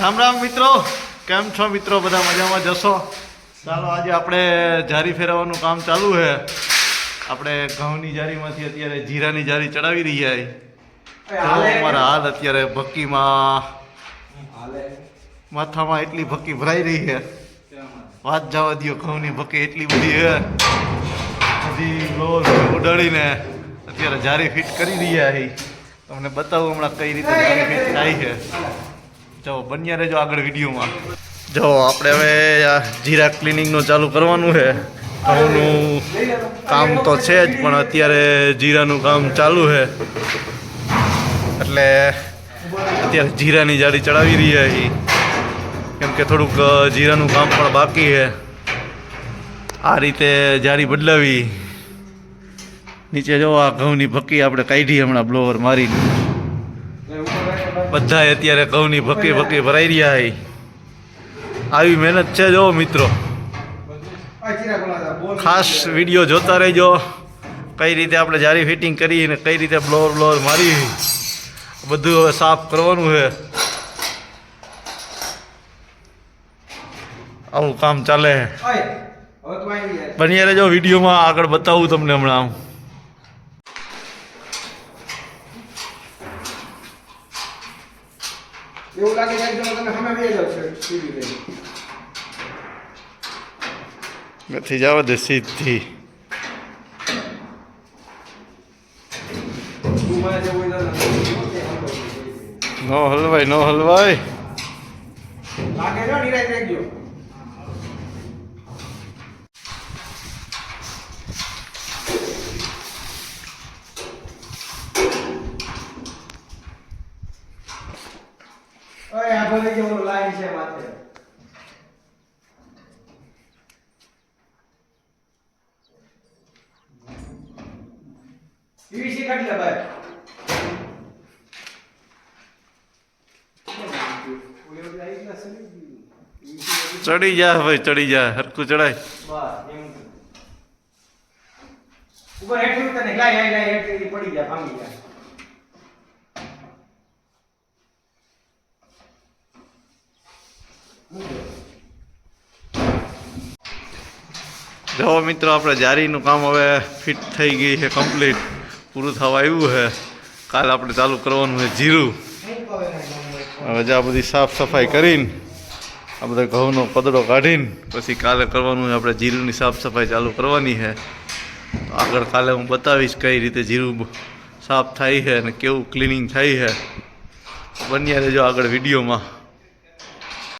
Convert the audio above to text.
રામ રામ મિત્રો. કેમ છો મિત્રો? બધા મજામાં જશો? ચાલો આજે આપણે જારી ફેરવવાનું કામ ચાલુ છે. આપણે ઘઉંની જારીમાંથી અત્યારે જીરાની જારી ચડાવી રહ્યા છીએ. અમારા હાલ અત્યારે ભક્કીમાં માથામાં એટલી ભક્કી ભરાઈ રહી છે. વાત જવા દો ઘઉંની ભક્કી એટલી બધી છે. હજી લોસ ઉડાડીને અત્યારે જારી ફિટ કરી રહ્યા છે તમને બતાવું હમણાં કઈ રીતે જારી ફિટ થાય છે. જો, બન્યા રહેજો આગળ વિડીયોમાં. જો, આપણે હવે આ જીરા ક્લિનિંગનું ચાલુ કરવાનું છે. ઘઉંનું કામ તો છે જ, પણ અત્યારે જીરાનું કામ ચાલુ છે. એટલે અત્યારે જીરાની જાળી ચડાવી રહી છીએ. કેમ કે થોડુંક જીરાનું કામ પણ બાકી છે. આ રીતે જાળી બદલાવી. નીચે જો, આ ઘઉંની ભક્કી આપણે કાઢી હમણાં બ્લોવર મારીને. બધાય અત્યારે ઘઉંની ભક્કી ભકી ભરાઈ રહ્યા છે આવી મહેનત છે જો મિત્રો. ખાસ વીડિયો જોતા રહેજો. કઈ રીતે આપણે જારી ફિટિંગ કરી અને કઈ રીતે બ્લોર બ્લોર મારી બધું હવે સાફ કરવાનું છે આવું કામ ચાલે બન્યા રહેજો વિડીયોમાં આગળ બતાવું તમને હમણાં એવું લાગે છે એકદમ તમે સામે બે જાવ છો સીધી લઈ નથી જવા દે સીધી. નો હલવાય નો હલવાય લાગે છે નિરાય રાખજો ઓય આ ભલે કે ઓલો લાઈન છે માથે. પીવીસી કાઢી લે ભાઈ? ચડી જા ભાઈ ચડી જા. હરકું ચડાય. ઉપર હેઠું તને લાય લાય હેઠ પડી જા ભાંગી જાય જો મિત્રો, આપણે જારીનું કામ હવે ફિટ થઈ ગઈ છે કમ્પ્લીટ પૂરું થવા આવ્યું છે. કાલે આપણે ચાલુ કરવાનું છે જીરું. હવે જે આ બધી સાફ સફાઈ કરીને, આ બધા ઘઉંનો પદડો કાઢીને, પછી કાલે કરવાનું આપણે જીરુંની સાફ સફાઈ ચાલુ કરવાની છે. આગળ કાલે હું બતાવીશ કઈ રીતે જીરું સાફ થાય છે અને કેવું ક્લિનિંગ થાય છે. બન્યા રહેજો આગળ વિડીયોમાં.